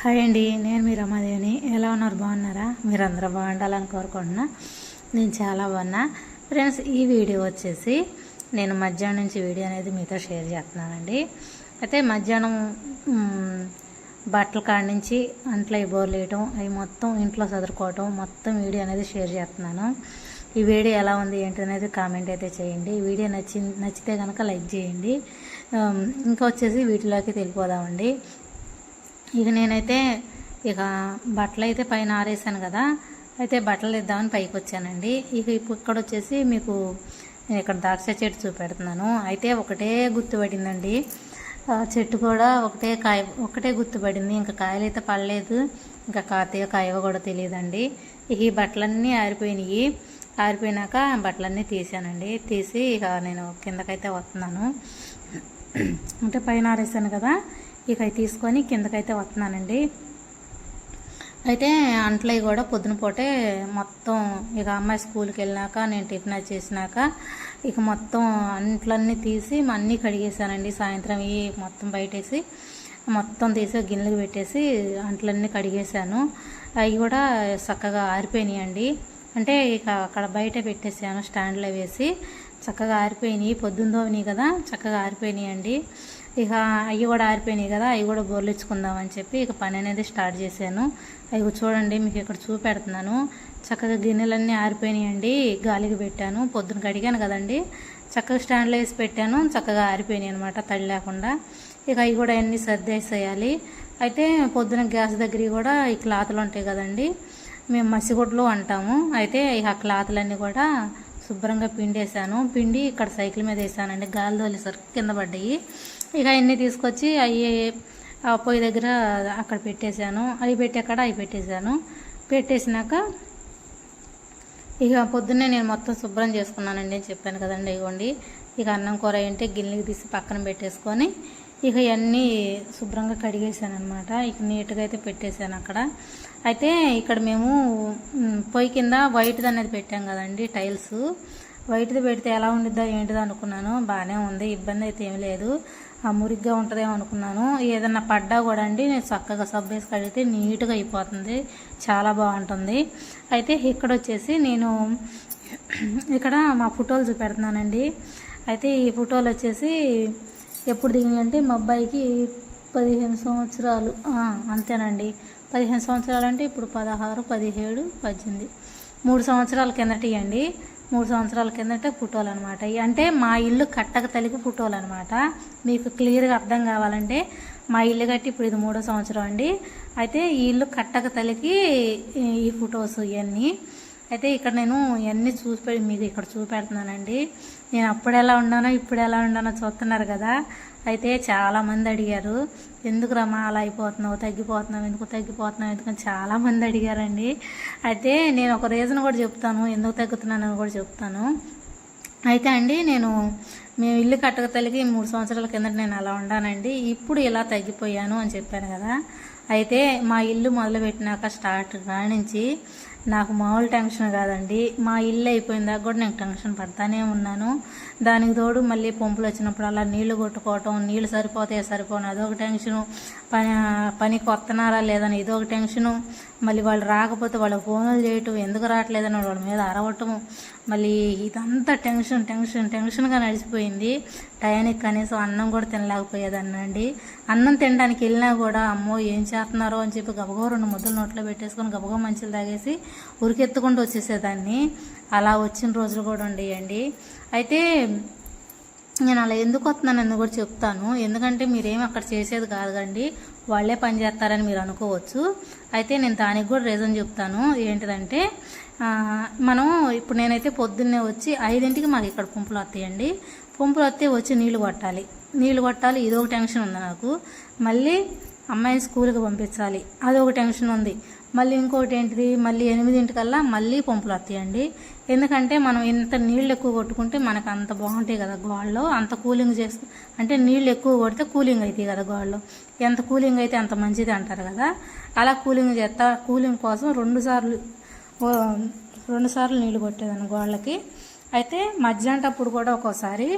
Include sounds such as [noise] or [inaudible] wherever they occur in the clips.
Hi అండి నేను మీ రమాదేవిని. ఎలా ఉన్నారు? బాగున్నారా? మీరు అందరూ బాగుండాలని కోరుకుంటున్నా. నేను చాలా బాగున్నా. ఫ్రెండ్స్ ఈ వీడియో వచ్చేసి నేను మధ్యాహ్నం నుంచి వీడియో అనేది మీతో షేర్ చేస్తున్నానండి. అయితే మధ్యాహ్నం బట్టల కాడ నుంచి అంట్లో అవి బోర్లు వేయటం అవి మొత్తం ఇంట్లో చదువుకోవటం మొత్తం వీడియో అనేది షేర్ చేస్తున్నాను. ఈ వీడియో ఎలా ఉంది ఏంటి అనేది కామెంట్ అయితే చేయండి. ఈ వీడియో నచ్చి నచ్చితే కనుక లైక్ చేయండి. ఇంకా వచ్చేసి వీటిలోకి వెళ్ళిపోదామండి. ఇక నేనైతే ఇక బట్టలు అయితే పైన ఆరేసాను కదా అయితే బట్టలు ఇద్దామని పైకి వచ్చానండి. ఇక ఇప్పుడు ఇక్కడ వచ్చేసి మీకు నేను ఇక్కడ ద్రాక్ష చెట్టు చూపెడుతున్నాను. అయితే ఒకటే గుర్తుపడిందండి. చెట్టు కూడా ఒకటే కాయ ఒకటే గుర్తుపడింది. ఇంకా కాయలు అయితే పడలేదు. ఇంకా కాతయో కాయవో కూడా తెలియదండి. ఇక ఈ బట్టలన్నీ ఆరిపోయినాయి. ఆరిపోయినాక బట్టలన్నీ తీసానండి తీసి ఇక నేను కిందకైతే వస్తున్నాను. అంటే పైన ఆరేసాను కదా ఇక అవి తీసుకొని కిందకైతే వస్తున్నానండి. అయితే అంట్లవి కూడా పొద్దున పూటే మొత్తం ఇక అమ్మాయి స్కూల్కి వెళ్ళినాక నేను టిఫిన్ చేసినాక ఇక మొత్తం అంట్లన్నీ తీసి అన్నీ కడిగేసానండి సాయంత్రం ఈ మొత్తం బయటేసి మొత్తం తీసి గిన్నెలకు పెట్టేసి అంట్లన్నీ కడిగేసాను అవి కూడా చక్కగా ఆరిపోయినాయండి. అంటే ఇక అక్కడ బయట పెట్టేసాను స్టాండ్లో వేసి చక్కగా ఆరిపోయినాయి. పొద్దున్నోవినాయి కదా చక్కగా ఆరిపోయినాయండి. ఇక అవి కూడా ఆరిపోయినాయి కదా అవి కూడా బోర్లిచ్చుకుందామని చెప్పి ఇక పని అనేది స్టార్ట్ చేశాను. అవి చూడండి మీకు ఇక్కడ చూపెడుతున్నాను. చక్కగా గిన్నెలన్నీ ఆరిపోయినాయండి గాలికి పెట్టాను. పొద్దున కడిగాను కదండి చక్కగా స్టాండ్లో వేసి పెట్టాను చక్కగా ఆరిపోయినాయి అనమాట తడి లేకుండా. ఇక అవి కూడా అన్నీ సర్దేసేయాలి. అయితే పొద్దున గ్యాస్ దగ్గర కూడా ఈ క్లాతులు ఉంటాయి కదండి మేము మసిగుడ్లు అంటాము. అయితే ఇక క్లాత్లన్నీ కూడా శుభ్రంగా పిండేసాను పిండి ఇక్కడ సైకిల్ మీద వేసానండి. గాలి తోలేసరికి కింద పడ్డాయి. ఇక అన్నీ తీసుకొచ్చి అవి ఆ పొయ్యి దగ్గర అక్కడ పెట్టేశాను. అవి పెట్టి అక్కడ అవి పెట్టేశాను. పెట్టేసినాక ఇక పొద్దున్నే నేను మొత్తం శుభ్రం చేసుకున్నానండి. అని చెప్పాను కదండి ఇవ్వండి ఇక అన్నం కూర ఏంటి గిన్నెకి తీసి పక్కన పెట్టేసుకొని ఇక ఇవన్నీ శుభ్రంగా కడిగేసాను అనమాట ఇక నీట్గా అయితే పెట్టేశాను అక్కడ. అయితే ఇక్కడ మేము పొయ్యి కింద వైట్ది అనేది పెట్టాం కదండి టైల్స్. వైట్ది పెడితే ఎలా ఉండిద్దా ఏంటిదో అనుకున్నాను. బాగానే ఉంది ఇబ్బంది అయితే ఏం లేదు. ఆ మురిగ్గా ఉంటుందేమో అనుకున్నాను. ఏదన్నా పడ్డా కూడా అండి నేను చక్కగా సబ్బు వేసి కడిగితే నీట్గా అయిపోతుంది. చాలా బాగుంటుంది. అయితే ఇక్కడ వచ్చేసి నేను ఇక్కడ మా ఫోటోలు చూపెడుతున్నానండి. అయితే ఈ ఫోటోలు వచ్చేసి ఎప్పుడు దిగినాయంటే మా అబ్బాయికి పదిహేను సంవత్సరాలు. అంతేనండి. పదిహేను సంవత్సరాలు అంటే ఇప్పుడు పదహారు పదిహేడు పద్దెనిమిది. మూడు సంవత్సరాల కిందట ఇవ్వండి మూడు సంవత్సరాల కిందట ఫోటోలు అనమాట అంటే మా ఇల్లు కట్టక తల్లికి ఫోటోలు అనమాట మీకు క్లియర్గా అర్థం కావాలంటే మా ఇల్లు కట్టి ఇప్పుడు ఇది మూడో సంవత్సరం అండి. అయితే ఈ ఇల్లు కట్టక తలికి ఈ ఫొటోస్ ఇవన్నీ అయితే ఇక్కడ నేను ఇవన్నీ చూసి మీకు ఇక్కడ చూపెడుతున్నానండి. నేను అప్పుడు ఎలా ఉన్నానో ఇప్పుడు ఎలా ఉన్నానో చూస్తున్నారు కదా. అయితే చాలామంది అడిగారు ఎందుకు రమా అలా అయిపోతున్నావు? తగ్గిపోతున్నావు? ఎందుకు తగ్గిపోతున్నావు? ఎందుకని చాలామంది అడిగారండి. అయితే నేను ఒక రీజన్ కూడా చెప్తాను ఎందుకు తగ్గుతున్నానని కూడా చెప్తాను. అయితే అండి నేను మేము ఇల్లు కట్టక తల్లికి మూడు సంవత్సరాల కిందట నేను అలా ఉండానండి. ఇప్పుడు ఇలా తగ్గిపోయాను అని చెప్పాను కదా. అయితే మా ఇల్లు మొదలుపెట్టినాక స్టార్ట్ కానించి నాకు మామూలు టెన్షన్ కాదండి. మా ఇల్లు అయిపోయిన దాకా కూడా నేను టెన్షన్ పడతానే ఉన్నాను. దానికి తోడు మళ్ళీ పంపులు వచ్చినప్పుడు అలా నీళ్ళు కొట్టుకోవటం నీళ్ళు సరిపోతాయో సరిపోను అదొక టెన్షను. పని పనికి వస్తున్నారా లేదని ఇదొక టెన్షను. మళ్ళీ వాళ్ళు రాకపోతే వాళ్ళ ఫోన్లు చేయటం ఎందుకు రావట్లేదని వాళ్ళ మీద అరవటము. మళ్ళీ ఇదంతా టెన్షన్ టెన్షన్ టెన్షన్గా నడిచిపోయింది. టయానికి కనీసం అన్నం కూడా తినలేకపోయేదన్నండి. అన్నం తినడానికి వెళ్ళినా కూడా అమ్మో ఏం చేస్తున్నారో అని చెప్పి గబగబా రెండు ముద్దలు నోట్లో పెట్టేసుకొని గబగో మంచులు తాగేసి ఉరికెత్తుకుంటూ వచ్చేసేదాన్ని. అలా వచ్చిన రోజులు కూడా ఉండేయండి. అయితే నేను అలా ఎందుకు వస్తున్నానని కూడా చెప్తాను. ఎందుకంటే మీరేం అక్కడ చేసేది కాదండి వాళ్ళే పని చేస్తారని మీరు అనుకోవచ్చు. అయితే నేను దానికి కూడా రీజన్ చెప్తాను. ఏంటిదంటే మనం ఇప్పుడు నేనైతే పొద్దున్నే వచ్చి ఐదింటికి మాకు ఇక్కడ పంపులు వస్తాయండి. పంపులు వస్తే వచ్చి నీళ్ళు కొట్టాలి. నీళ్ళు కొట్టాలి ఇదొక టెన్షన్ ఉంది నాకు. మళ్ళీ అమ్మాయిని స్కూల్కి పంపించాలి. అదొక టెన్షన్ ఉంది. మళ్ళీ ఇంకోటి ఏంటిది? మళ్ళీ ఎనిమిదింటికల్లా మళ్ళీ పంపులు వస్తాయండి. ఎందుకంటే మనం ఇంత నీళ్ళు ఎక్కువ కొట్టుకుంటే మనకు అంత బాగుంటాయి కదా గోడలో. అంత కూలింగ్ చేస్తూ అంటే నీళ్ళు ఎక్కువ కొడితే కూలింగ్ అవుతాయి కదా గోడలో. ఎంత కూలింగ్ అయితే అంత మంచిది అంటారు కదా. అలా కూలింగ్ చేస్తా కూలింగ్ కోసం రెండు సార్లు రెండుసార్లు నీళ్ళు కొట్టేదాన్ని గోళ్ళకి. అయితే మధ్యాహ్నటప్పుడు కూడా ఒక్కోసారి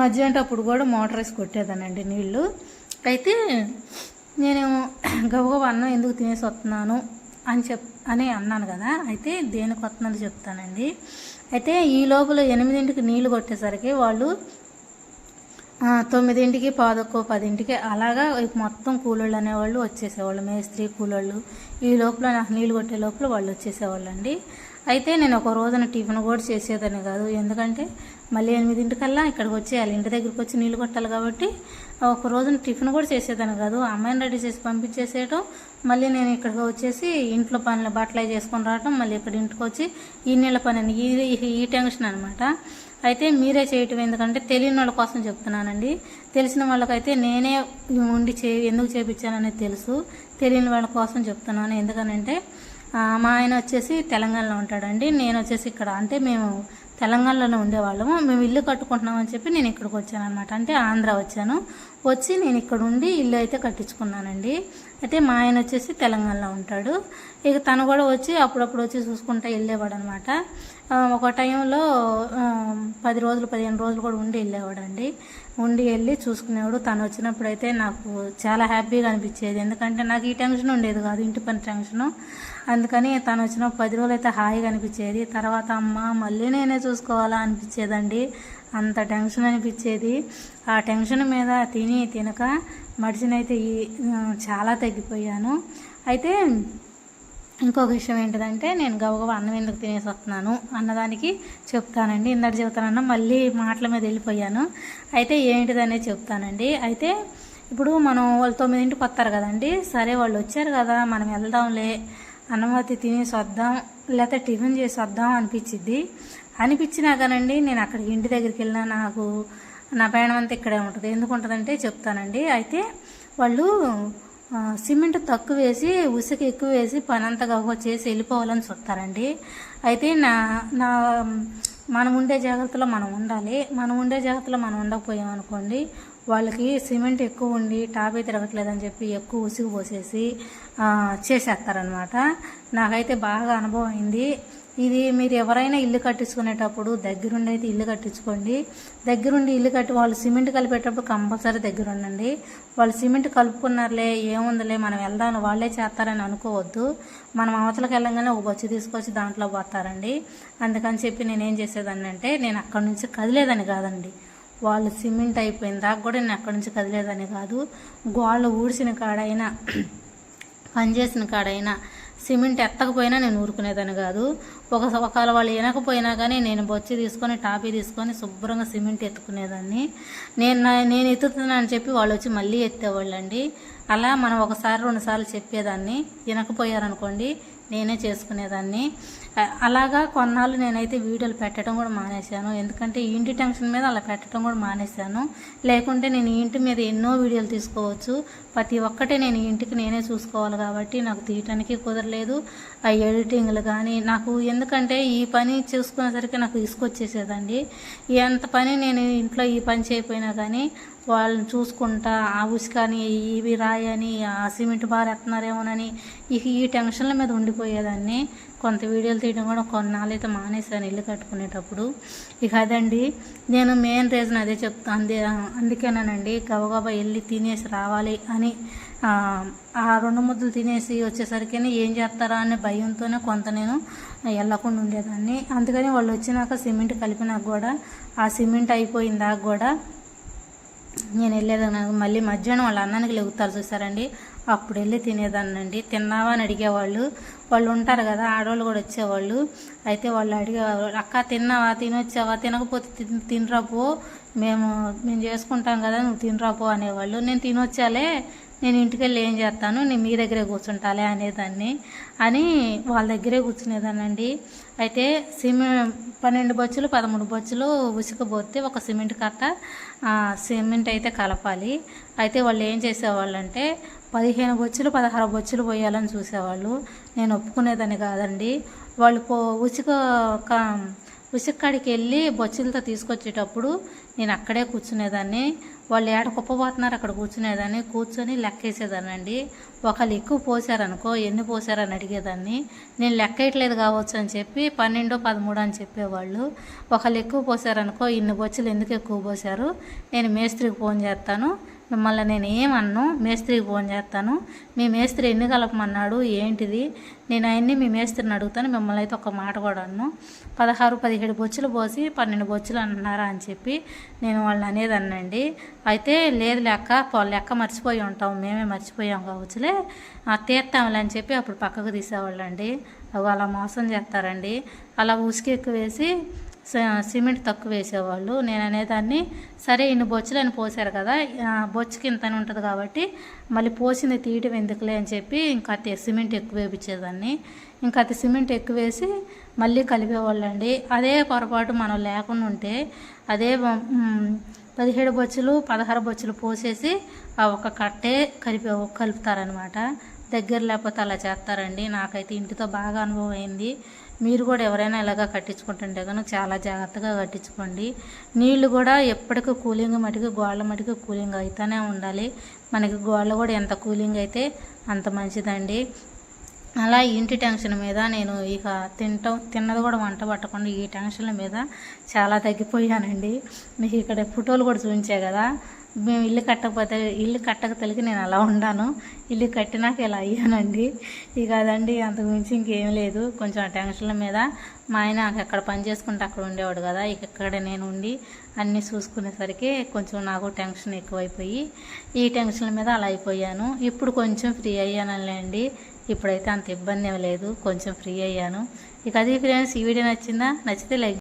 మధ్యాహ్నటప్పుడు కూడా మోటార్ వేసి కొట్టేదానండి నీళ్ళు అయితే నేను గబగబ అన్నం ఎందుకు తినేసి వస్తున్నాను అని చెప్ అని అన్నాను కదా అయితే దేనికి వస్తుందని చెప్తానండి. అయితే ఈ లోపల ఎనిమిదింటికి నీళ్ళు కొట్టేసరికి వాళ్ళు తొమ్మిదింటికి పాదొక్కో పదింటికి అలాగా మొత్తం కూలోళ్ళు అనేవాళ్ళు వచ్చేసేవాళ్ళు. మేస్త్రి కూలోళ్ళు. ఈ లోపల నాకు నీళ్ళు కొట్టే లోపల వాళ్ళు వచ్చేసేవాళ్ళు అండి అయితే నేను ఒక రోజున టిఫిన్ కూడా చేసేదాన్ని కాదు. ఎందుకంటే మళ్ళీ ఎనిమిదింటికల్లా ఇక్కడికి వచ్చేయాలి. ఇంటి దగ్గరికి వచ్చి నీళ్ళు కొట్టాలి కాబట్టి ఒక రోజున టిఫిన్ కూడా చేసేదాన్ని కాదు. అమ్మాయిని రెడీ చేసి పంపించేసేయటం మళ్ళీ నేను ఇక్కడికి వచ్చేసి ఇంట్లో పనులు బట్టలు అవి చేసుకొని రావటం మళ్ళీ ఇక్కడ ఇంటికి వచ్చి ఈ నీళ్ళ పని ఈ ఈ టెన్షన్ అనమాట అయితే మీరే చేయటం ఎందుకంటే తెలియని వాళ్ళ కోసం చెప్తున్నానండి. తెలిసిన వాళ్ళకైతే నేనే ఉండి చే ఎందుకు చేయించాననేది తెలుసు. తెలియని వాళ్ళ కోసం చెప్తున్నాను. ఎందుకనంటే మా ఆయన వచ్చేసి తెలంగాణలో ఉంటాడండి. నేను వచ్చేసి ఇక్కడ అంటే మేము తెలంగాణలోనే ఉండేవాళ్ళము. మేము ఇల్లు కట్టుకుంటున్నామని చెప్పి నేను ఇక్కడికి వచ్చాను అనమాట అంటే ఆంధ్ర వచ్చాను. వచ్చి నేను ఇక్కడ ఉండి ఇల్లు అయితే కట్టించుకున్నానండి. అయితే మా ఆయన వచ్చేసి తెలంగాణలో ఉంటాడు. ఇక తను కూడా వచ్చి అప్పుడప్పుడు వచ్చి చూసుకుంటా వెళ్ళేవాడు అనమాట ఒక టైంలో పది రోజులు పదిహేను రోజులు కూడా ఉండి వెళ్ళేవాడండి. ఉండి వెళ్ళి చూసుకునేవాడు. తను వచ్చినప్పుడు అయితే నాకు చాలా హ్యాపీగా అనిపించేది. ఎందుకంటే నాకు ఈ టెన్షన్ ఉండేది కాదు ఇంటి పని టెన్షను. అందుకని తను వచ్చిన పది రోజులు అయితే హాయిగా అనిపించేది. తర్వాత అమ్మ మళ్ళీ నేనే చూసుకోవాలా అనిపించేదండి. అంత టెన్షన్ అనిపించేది. ఆ టెన్షన్ మీద తిని తినక మడిచినైతే ఈ చాలా తగ్గిపోయాను. అయితే ఇంకొక విషయం ఏంటిదంటే నేను గబగబ అన్నం ఎందుకు తినేసి వస్తున్నాను అన్నదానికి చెప్తానండి. ఇందాక చెబుతానన్న మళ్ళీ మాటల మీద వెళ్ళిపోయాను. అయితే ఏంటిదనేది చెప్తానండి. అయితే ఇప్పుడు మనం వాళ్ళు తొమ్మిదింటికి వస్తారు కదండి. సరే వాళ్ళు వచ్చారు కదా మనం వెళ్దాంలే అన్నమతి తినేసి వద్దాం లేకపోతే టిఫిన్ చేసి వద్దాం అనిపించిద్ది. అనిపించినా కానండి నేను అక్కడికి ఇంటి దగ్గరికి వెళ్ళినా నాకు నా ప్రయాణం అంతా ఇక్కడే ఉంటుంది. ఎందుకు ఉంటుందంటే చెప్తానండి. అయితే వాళ్ళు సిమెంట్ తక్కువ వేసి ఉసుక ఎక్కువ వేసి పని అంతా గవ్వ చేసి వెళ్ళిపోవాలని చూస్తారండి అయితే నా నా మనం ఉండే జాగ్రత్తలో మనం ఉండాలి. మనం ఉండే జాగ్రత్తలో మనం ఉండకపోయాం అనుకోండి వాళ్ళకి సిమెంట్ ఎక్కువ ఉండి టాపే తిరగట్లేదని చెప్పి ఎక్కువ ఉసుగు పోసేసి చేసేస్తారనమాట నాకైతే బాగా అనుభవం అయింది. ఇది మీరు ఎవరైనా ఇల్లు కట్టించుకునేటప్పుడు దగ్గరుండి అయితే ఇల్లు కట్టించుకోండి. దగ్గరుండి ఇల్లు కట్టి వాళ్ళు సిమెంట్ కలిపేటప్పుడు కంపల్సరీ దగ్గర ఉండండి వాళ్ళు సిమెంట్ కలుపుకున్నారులే ఏముందిలే మనం వెళ్దాం వాళ్ళే చేస్తారని అనుకోవద్దు. మనం అవతలకు వెళ్ళంగానే ఒక బొచ్చు తీసుకొచ్చి దాంట్లో పోతారండి అందుకని చెప్పి నేను ఏం చేసేదాన్ని అంటే నేను అక్కడి నుంచి కదిలేదని కాదండి. వాళ్ళు సిమెంట్ అయిపోయిన దాకా కూడా నేను అక్కడి నుంచి కదిలేదని కాదు. గోళ్ళు ఊడిసిన కాడైనా [clears throat] పనిచేసిన కాడైనా సిమెంట్ ఎత్తకపోయినా నేను ఊరుకునేదాన్ని కాదు. ఒక ఒకవేళ వాళ్ళు వినకపోయినా కానీ నేను బొచ్చి తీసుకొని టాపీ తీసుకొని శుభ్రంగా సిమెంట్ ఎత్తుకునేదాన్ని. నేను నా- నేను ఎత్తుతున్నానని చెప్పి వాళ్ళు వచ్చి మళ్ళీ ఎత్తేవాళ్ళండి. అలా మనం ఒకసారి రెండుసార్లు చెప్పేదాన్ని. వినకపోయారనుకోండి నేనే చేసుకునేదాన్ని. అలాగా కొన్నాళ్ళు నేనైతే వీడియోలు పెట్టడం కూడా మానేశాను. ఎందుకంటే ఇంటి టెన్షన్ మీద అలా పెట్టడం కూడా మానేశాను. లేకుంటే నేను ఇంటి మీద ఎన్నో వీడియోలు తీసుకోవచ్చు. ప్రతి ఒక్కటే నేను ఇంటికి నేనే చూసుకోవాలి కాబట్టి నాకు తీయటానికి కుదరలేదు. ఆ ఎడిటింగ్లు కానీ నాకు ఎందుకంటే ఈ పని చూసుకునేసరికి నాకు ఇసుకొచ్చేసేదండి ఎంత పని నేను ఇంట్లో ఈ పని చేయకపోయినా కానీ వాళ్ళని చూసుకుంటా ఆ ఉసుకని ఇవి రాయని ఆ సిమెంట్ బార్ ఎత్తున్నారేమోనని ఇక ఈ టెన్షన్ల మీద ఉండిపోయేదాన్ని. కొంత వీడియోలు తీయడం కూడా కొన్నాళ్ళు అయితే మానేశాను ఇల్లు కట్టుకునేటప్పుడు. ఇక అదండి నేను మెయిన్ రీజన్ అదే చెప్తా అందే అందుకేనానండి గబగబా వెళ్ళి తినేసి రావాలి అని ఆ, రెండు ముద్దలు తినేసి వచ్చేసరికి ఏం చేస్తారా అనే భయంతోనే కొంత నేను వెళ్ళకుండా ఉండేదాన్ని. అందుకని వాళ్ళు వచ్చినాక సిమెంట్ కలిపినాక కూడా ఆ సిమెంట్ అయిపోయిందాక కూడా నేను వెళ్ళేదాన్ని. మళ్ళీ మధ్యాహ్నం వాళ్ళ అన్నానికి లెగుతారు చూసారండి. అప్పుడు వెళ్ళి తినేదాన్నండి. తిన్నావా అని అడిగేవాళ్ళు. వాళ్ళు ఉంటారు కదా ఆడవాళ్ళు కూడా వచ్చేవాళ్ళు. అయితే వాళ్ళు అడిగేవాళ్ళు అక్క తిన్నావా? తినొచ్చావా? తినకపోతే తిన్ మేము మేము చేసుకుంటాం కదా నువ్వు తినరాపో అనేవాళ్ళు. నేను తినొచ్చాలే. నేను ఇంటికి వెళ్ళి ఏం చేస్తాను? నేను మీ దగ్గరే కూర్చుంటాలే అనేదాన్ని. అని వాళ్ళ దగ్గరే కూర్చునేదానండి అయితే సిమె పన్నెండు బొచ్చులు పదమూడు బొచ్చులు ఉసుకుపోతే ఒక సిమెంట్ కట్ట సిమెంట్ అయితే కలపాలి. అయితే వాళ్ళు ఏం చేసేవాళ్ళు అంటే పదిహేను బొచ్చులు పదహారు బొచ్చులు పోయాలని చూసేవాళ్ళు. నేను ఒప్పుకునేదాన్ని కాదండి. వాళ్ళు పో ఉసుక క- ఉసుక్కడికి వెళ్ళి బొచ్చులతో తీసుకొచ్చేటప్పుడు నేను అక్కడే కూర్చునేదాన్ని. వాళ్ళు ఏడ కుప్పపోతున్నారు అక్కడ కూర్చునేదాన్ని కూర్చొని లెక్కేసేదానండి ఒకళ్ళు ఎక్కువ పోసారనుకో ఎన్ని పోసారని అడిగేదాన్ని. నేను లెక్కేయట్లేదు కావచ్చు అని చెప్పి పన్నెండు పదమూడు అని చెప్పేవాళ్ళు. ఒకళ్ళు ఎక్కువ పోసారనుకో ఇన్ని బొచ్చులు ఎందుకు ఎక్కువ పోసారు నేను మేస్త్రికి ఫోన్ చేస్తాను. మిమ్మల్ని నేను ఏమన్ను? మేస్త్రికి ఫోన్ చేస్తాను. మీ మేస్త్రి ఎన్ని కలపమన్నాడు? ఏంటిది? నేను అవన్నీ మీ మేస్త్రిని అడుగుతాను. మిమ్మల్ని అయితే ఒక మాట కూడా అన్ను. పదహారు పదిహేడు బొచ్చులు పోసి పన్నెండు బొచ్చులు అంటున్నారా అని చెప్పి నేను వాళ్ళని అనేది అన్నండి. అయితే లేదు లెక్క లెక్క మర్చిపోయి ఉంటాం మేమే మర్చిపోయాం కావచ్చులే. తీర్థాములు అని చెప్పి అప్పుడు పక్కకు తీసేవాళ్ళండి. అవి అలా మోసం చేస్తారండి. అలా ఉసుకెక్కు వేసి సిమెంట్ తక్కువ వేసేవాళ్ళు. నేను అనేదాన్ని సరే ఇన్ని బొచ్చులు అని పోసారు కదా ఆ, బొచ్చుకి ఇంత అని ఉంటుంది కాబట్టి మళ్ళీ పోసింది తీయటం ఎందుకులే అని చెప్పి ఇంకా అతి సిమెంట్ ఎక్కువ వేపించేదాన్ని. ఇంకా అతి సిమెంట్ ఎక్కువ వేసి మళ్ళీ కలిపేవాళ్ళండి. అదే పొరపాటు మనం లేకుండా ఉంటే అదే పదిహేడు బొచ్చులు పదహారు బొచ్చులు పోసేసి ఆ ఒక కట్టే కలిపే కలుపుతారనమాట దగ్గర లేకపోతే అలా చేస్తారండి. నాకైతే ఇంటితో బాగా అనుభవం అయింది. మీరు కూడా ఎవరైనా ఇలాగ కట్టించుకుంటుంటే కనుక చాలా జాగ్రత్తగా కట్టించుకోండి. నీళ్ళు కూడా ఎప్పటికీ కూలింగ్ మటుకు గోళ్ళ మటుకు కూలింగ్ అవుతూనే ఉండాలి. మనకి గోళ్ళ కూడా ఎంత కూలింగ్ అయితే అంత మంచిదండి. అలా ఇంటి టెన్షన్ మీద నేను ఇక తింటాం తిన్నది కూడా వంట పట్టకుండా ఈ టెన్షన్ల మీద చాలా తగ్గిపోయానండి. మీకు ఇక్కడ ఫోటోలు కూడా చూపించే కదా. మేము ఇల్లు కట్టకపోతే ఇల్లు కట్టక తెలికి నేను అలా ఉండాను. ఇల్లు కట్టినాక ఇలా అయ్యానండి. ఇక అదండి అంతకు మించి ఇంకేం లేదు. కొంచెం ఆ టెన్షన్ల మీద మా ఆయన ఎక్కడ పని చేసుకుంటే అక్కడ ఉండేవాడు కదా. ఇక ఇక్కడ నేను ఉండి అన్నీ చూసుకునేసరికి కొంచెం నాకు టెన్షన్ ఎక్కువైపోయి ఈ టెన్షన్ల మీద అలా అయిపోయాను. ఇప్పుడు కొంచెం ఫ్రీ అయ్యానండి ఇప్పుడైతే అంత ఇబ్బంది ఏం లేదు. కొంచెం ఫ్రీ అయ్యాను. ఇక అది ఫ్రెండ్స్ ఈ వీడియో నచ్చిందా? నచ్చితే లైక్